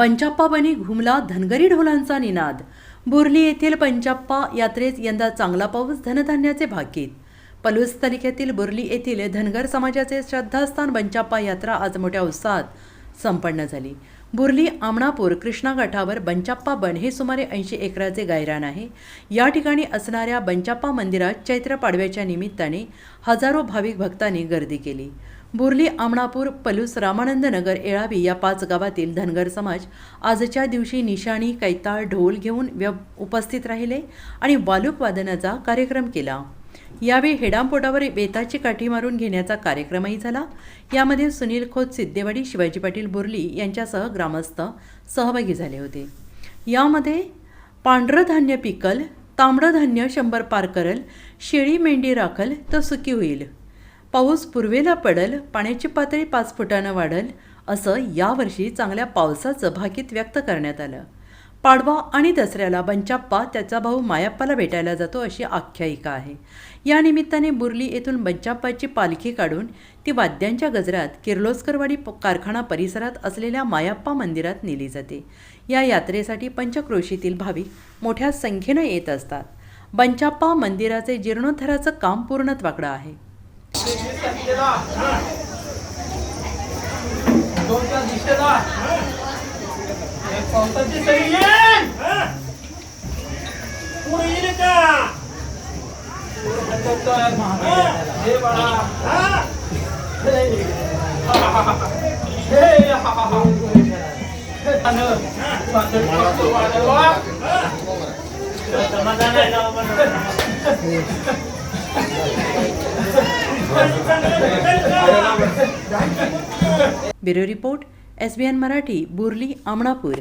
पंचाप्पा बनी घुमला धनगरी ढोलांचा निनाद. बोर्ली येथील पंचाप्पा यात्रेत यंदा चांगला पाऊस धनधान्याचे भाकीत. पलूस तालुक्यातील बोर्ली येथील धनगर समाजाचे श्रद्धास्थान बंचाप्पा यात्रा आज मोठ्या उत्साहात संपन्न झाली. बुर्ली आमणापूर कृष्णा गटावर बंचाप्पा बन हे सुमारे ऐंशी एकराचे गायरान आहे. या ठिकाणी असणाऱ्या बंचाप्पा मंदिरात चैत्र पाडव्याच्या निमित्ताने हजारो भाविक भक्तांनी गर्दी केली. बुर्ली आमणापूर पलूस रामानंद नगर येळावी या पाच गावातील धनगर समाज आजच्या दिवशी निशाणी कैताळ ढोल घेऊन व्य उपस्थित राहिले आणि वालूक वादनाचा कार्यक्रम केला. यावेळी हेडामपोटावर बेताची काठी मारून घेण्याचा कार्यक्रमही झाला. यामध्ये सुनील खोत सिद्धेवाडी शिवाजी पाटील बोर्ली यांच्यासह ग्रामस्थ सहभागी झाले होते. यामध्ये पांढरं धान्य पिकल तांबडं धान्य शंभर पार करल शेळी मेंढी राखल तर सुकी होईल. पाऊस पूर्वेला पडल पाण्याची पातळी पाच फुटानं वाढल असं यावर्षी चांगल्या पावसाचं भाकीत व्यक्त करण्यात आलं. पाडवा आणि दसऱ्याला बंचाप्पा त्याचा भाऊ मायाप्पाला भेटायला जातो अशी आख्यायिका आहे. या निमित्ताने बुर्ली येथून बंचाप्पाची पालखी काढून ती वाद्यांच्या गजरात किर्लोस्करवाडी प- कारखाना परिसरात असलेल्या मायाप्पा मंदिरात नेली जाते. या यात्रेसाठी पंचक्रोशीतील भाविक मोठ्या संख्येनं येत असतात. बंचाप्पा मंदिराचे जीर्णोद्धाराचं काम पूर्णत्वाकडं आहे. दोनच्या दिशेला पावसाची सरी येईल येईल का हे बाळा हे. समाधान आहे bureau report S B N Marathi Burli Amanapur